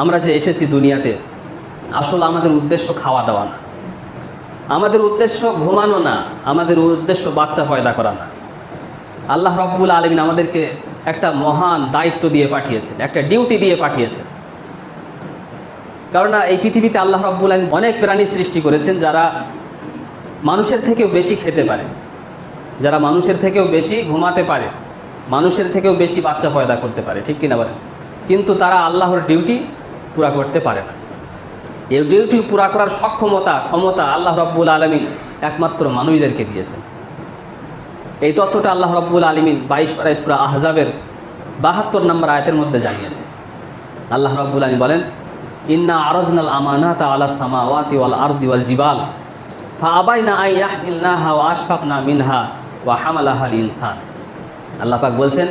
আমরা যে এসেছি দুনিয়াতে, আসলে আমাদের উদ্দেশ্য খাওয়া দাওয়া না। আমাদের উদ্দেশ্য ঘুমানো না, আমাদের উদ্দেশ্য বাচ্চা পয়দা করা না। আল্লাহ রব্বুল আলমিন আমাদেরকে একটা মহান দায়িত্ব দিয়ে পাঠিয়েছেন, একটা ডিউটি দিয়ে পাঠিয়েছেন। কারণ এই পৃথিবীতে আল্লাহ রব্বুল আলমিন অনেক প্রাণী সৃষ্টি করেছেন যারা মানুষের থেকেও বেশি খেতে পারে, যারা মানুষের থেকেও বেশি ঘুমাতে পারে, মানুষের থেকেও বেশি বাচ্চা পয়দা করতে পারে, ঠিক কিনা বলেন? কিন্তু তারা আল্লাহর ডিউটি পুরা করতে পারে না। এই ডিউটি পুরা করার সক্ষমতা, ক্ষমতা আল্লাহ রব্বুল আলমিন একমাত্র মানুষদেরকে দিয়েছেন। এই তত্ত্বটা আল্লাহ রব্বুল আলমিন বাইশ পারা ইসরা আহজাবের বাহাত্তর নম্বর আয়তের মধ্যে জানিয়েছে আল্লাহ রব্বুল আলমিন বলেন, ইন্না আরজনাল আমানাতা আলা সামাওয়াতি ওয়াল আরদি ওয়াল জিবাল ফা ওয়া আশফাকনা মিনহা ওয়া হামালাহাল ইনসান। বলছেন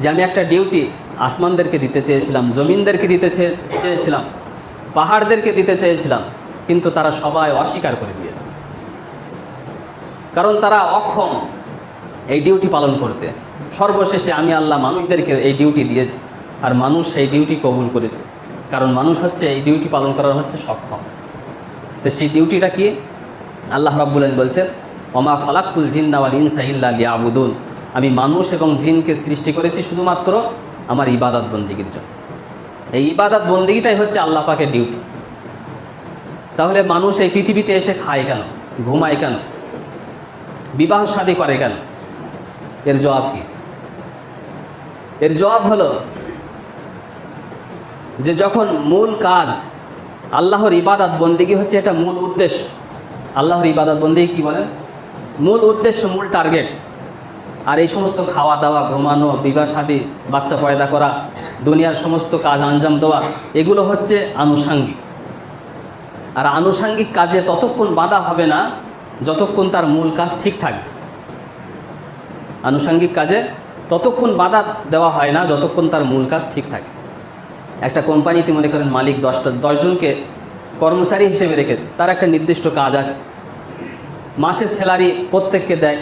যে, আমি একটা ডিউটি আসমানদেরকে দিতে চেয়েছিলাম, জমিনদেরকে দিতে চেয়ে, চেয়েছিলাম, পাহাড়দেরকে দিতে চেয়েছিলাম, কিন্তু তারা সবাই অস্বীকার করে দিয়েছে। কারণ তারা অক্ষম এই ডিউটি পালন করতে। সর্বশেষে আমি আল্লাহ মানুষদেরকে এই ডিউটি দিয়েছি, আর মানুষ সেই ডিউটি কবুল করেছে। কারণ মানুষ হচ্ছে এই ডিউটি পালন করার হচ্ছে সক্ষম। তো সেই ডিউটিটা কি? আল্লাহ রাব্বুল বলছেন অমা খলাকুল জিন্নাওয়াল ইনসা ইল্লা লিয়াবুদুন। আমি মানুষ এবং জিনকে সৃষ্টি করেছি শুধুমাত্র আমার ইবাদত বন্দিগির জন্য। এই ইবাদত বন্দিগিটাই হচ্ছে আল্লাহ পাকের ডিউটি তাহলে মানুষ এই পৃথিবীতে এসে খায় কেন? ঘুমায় কেন? বিবাহ শাদী করে কেন? এর জবাব কি? এর জবাব হলো যে যখন মূল কাজ আল্লাহর ইবাদত বন্দিগি হচ্ছে এটা মূল উদ্দেশ্য। আল্লাহর ইবাদত বন্দিগি কী বলেন মূল উদ্দেশ্য, মূল টার্গেট আর এই সমস্ত খাওয়া দাওয়া, ঘুমানো, বিবাহ শাদী বাচ্চা পয়দা করা, দুনিয়ার সমস্ত কাজ আঞ্জাম দেওয়া, এগুলো হচ্ছে আনুষাঙ্গিক। আর আনুষাঙ্গিক কাজে ততক্ষণ বাধা হবে না যতক্ষণ তার মূল কাজ ঠিক থাকবে। আনুষাঙ্গিক কাজে ততক্ষণ বাধা দেওয়া হয় না যতক্ষণ তার মূল কাজ ঠিক থাকে। একটা কোম্পানিতে মনে করেন মালিক দশটা, দশজনকে কর্মচারী হিসেবে রেখেছে, তার একটা নির্দিষ্ট কাজ আছে। মাসের স্যালারি প্রত্যেককে দেয়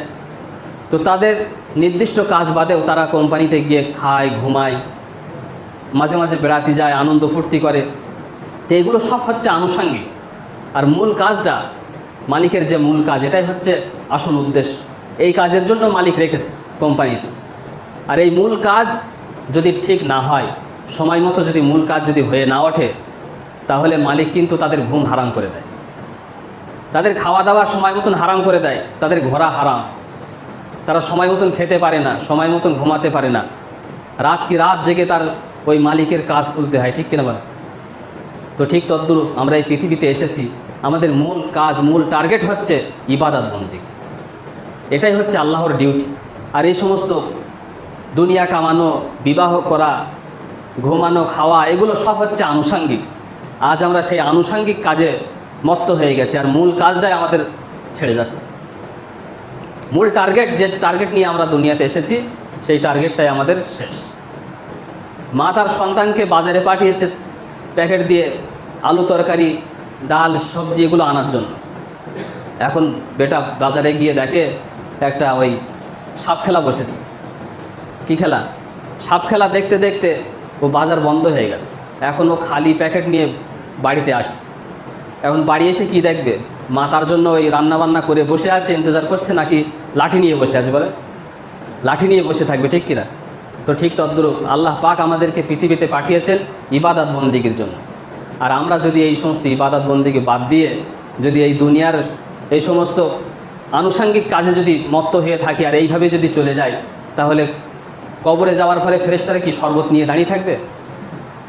তো তাদের নির্দিষ্ট কাজ বাদেও তারা কোম্পানিতে গিয়ে খায়, ঘুমায়, মাঝে মাঝে বেড়াতে যায়, আনন্দ ফুর্তি করে। তো এগুলো সব হচ্ছে আনুষাঙ্গিক। আর মূল কাজটা, মালিকের যে মূল কাজ, এটাই হচ্ছে আসল উদ্দেশ্য। এই কাজের জন্য মালিক রেখেছে কোম্পানিতে। আর এই মূল কাজ যদি ঠিক না হয়, সময় মতো যদি মূল কাজ যদি হয়ে না ওঠে, তাহলে মালিক কিন্তু তাদের ঘুম হারাম করে দেয়। তাদের খাওয়া দাওয়া সময় মতন হারাম করে দেয়, তাদের ঘোরা হারাম। তারা সময় মতন খেতে পারে না, সময় মতন ঘুমাতে পারে না। রাত কি রাত জেগে তার ওই মালিকের কাজ তুলতে হয়, ঠিক কিনা তো ঠিক তদ্রূপ আমরা এই পৃথিবীতে এসেছি, আমাদের মূল কাজ, মূল টার্গেট হচ্ছে ইবাদত বন্দি। এটাই হচ্ছে আল্লাহর ডিউটি। আর এই সমস্ত দুনিয়া কামানো, বিবাহ করা, ঘুমানো, খাওয়া, এগুলো সব হচ্ছে আনুষাঙ্গিক। আজ আমরা সেই আনুষাঙ্গিক কাজে মত্ত হয়ে গেছি, আর মূল কাজটাই আমাদের ছেড়ে যাচ্ছে। মূল টার্গেট যে টার্গেট নিয়ে আমরা দুনিয়াতে এসেছি, সেই টার্গেটটাই আমাদের শেষ। মা তার সন্তানকে বাজারে পাঠিয়েছে প্যাকেট দিয়ে আলু তরকারি, ডাল, সবজি এগুলো আনার জন্য। এখন বেটা বাজারে গিয়ে দেখে একটা ওই সাপ খেলা বসেছে। কি খেলা? সাপ খেলা দেখতে দেখতে ও বাজার বন্ধ হয়ে গেছে। এখন ও খালি প্যাকেট নিয়ে বাড়িতে আসছে। এখন বাড়ি এসে কি দেখবে? মা তার জন্য ওই রান্না বান্না করে বসে আছে, ইন্তজার করছে নাকি লাঠি নিয়ে বসে আছে বলে? লাঠি নিয়ে বসে থাকবে, ঠিক কিনা? তো ঠিক তদ্রূপ, আল্লাহ পাক আমাদেরকে পৃথিবীতে পাঠিয়েছেন ইবাদত বন্দিগির জন্য। আর আমরা যদি এই সমস্ত ইবাদত বন্দিকে বাদ দিয়ে যদি এই দুনিয়ার এই সমস্ত আনুষাঙ্গিক কাজে যদি মত্ত হয়ে থাকি আর এইভাবে যদি চলে যায় তাহলে কবরে যাওয়ার পরে ফেরেশতারা কি শরবত নিয়ে দাঁড়িয়ে থাকবে?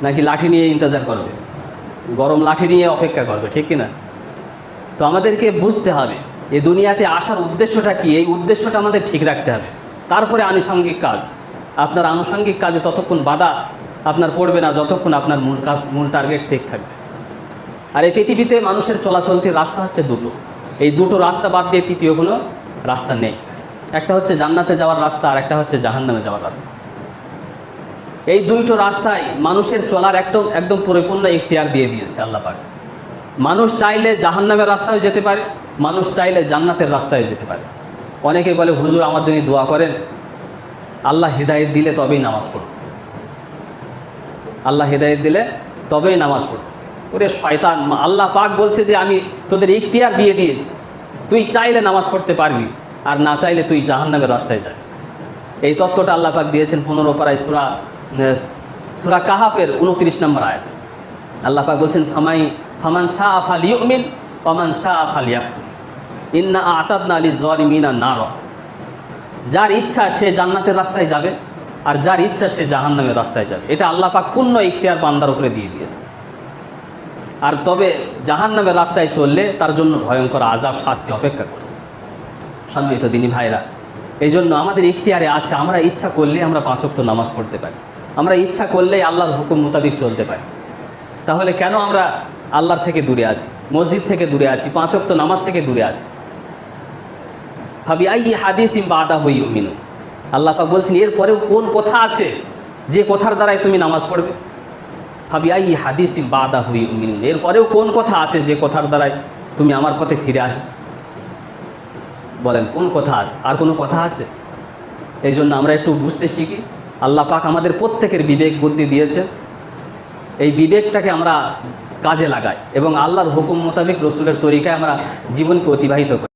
নাকি লাঠি নিয়ে ইন্তজার করবে? গরম লাঠি নিয়ে অপেক্ষা করবে, ঠিক কিনা? তো আমাদেরকে বুঝতে হবে, এই দুনিয়াতে আসার উদ্দেশ্যটা কি? এই উদ্দেশ্যটা আমাদের ঠিক রাখতে হবে। তারপরে আনুষঙ্গিক কাজ। আপনার আনুষঙ্গিক কাজে ততক্ষণ বাধা আপনার পড়বে না, যতক্ষণ আপনার মূল কাজ, মূল টার্গেট ঠিক থাকবে। আর এই পৃথিবীতে মানুষের চলাচলতির রাস্তা হচ্ছে দুটো। এই দুটো রাস্তা বাদ দিয়ে তৃতীয় কোনো রাস্তা নেই। একটা হচ্ছে জান্নাতে যাওয়ার রাস্তা, আর একটা হচ্ছে জাহান্নামে যাওয়ার রাস্তা। এই দুইটো রাস্তায় মানুষের চলার একদম একদম পরিপূর্ণ ইখতিয়ার দিয়ে দিয়েছে আল্লাহ পাক। মানুষ চাইলে জাহান্নামের রাস্তায় যেতে পারে, মানুষ চাইলে জান্নাতের রাস্তায় যেতে পারে। অনেকে বলে, হুজুর, আমার জন্য দোয়া করেন, আল্লাহ হৃদায়ত দিলে তবেই নামাজ পড়ব। আল্লাহ হৃদায়ত দিলে তবেই নামাজ পড়ো ওরে শয়তান আল্লাহ পাক বলছে যে, আমি তোদের ইখতিয়ার দিয়ে দিয়েছি। তুই চাইলে নামাজ পড়তে পারবি, আর না চাইলে তুই জাহান্নামের রাস্তায় যায় এই তত্ত্বটা আল্লাহ পাক দিয়েছেন পনেরো পাড়ায় সুরা সুরা কাহাপের উনত্রিশ নম্বর আয়াত। আল্লাহ পাক বলছেন, ফামাই, ফামান শাহ আফাল ইউমিন ফামান শাহ আফাল ইয়াকুল ইন্না আতাদনা আলি জলিমিনা নার। যার ইচ্ছা সে জান্নাতের রাস্তায় যাবে, আর যার ইচ্ছা সে জাহান্নামের রাস্তায় যাবে। এটা আল্লাহ পাক পূর্ণ ইখতিয়ার বান্দার উপরে দিয়ে দিয়েছে। আর তবে জাহান্নামের রাস্তায় চললে তার জন্য ভয়ঙ্কর আজাব শাস্তি অপেক্ষা করছে। সম্মানিত দিনী ভাইরা এই জন্য আমাদের ইখতিয়ারে আছে, আমরা ইচ্ছা করলে আমরা পাঁচক্ত নামাজ পড়তে পারি। আমরা ইচ্ছা করলেই আল্লাহর হুকুম মোতাবিক চলতে পারি। তাহলে কেন আমরা আল্লাহর থেকে দূরে আছি, মসজিদ থেকে দূরে আছি পাঁচক্ত নামাজ থেকে দূরে আছি? ভাবি আই হাদিসিম বাদা হই মিনু আল্লাহ বলছেন, এরপরেও কোন কথা আছে যে কথার দ্বারাই তুমি নামাজ পড়বে? ভাবি আই হাদিসিম বাদা হই মিনু এরপরেও কোন কথা আছে যে কথার দ্বারাই তুমি আমার পথে ফিরে আসবে? বলেন, কোন কথা আছে? আর কোনো কথা আছে? এই জন্য আমরা একটু বুঝতে শিখি। আল্লাহ পাক আমাদের প্রত্যেকের বিবেক, বুদ্ধি দিয়েছে। এই বিবেকটাকে আমরা কাজে লাগাই এবং আল্লাহর হুকুম মোতাবেক রসুলের তরিকায় আমরা জীবনকে অতিবাহিত করি।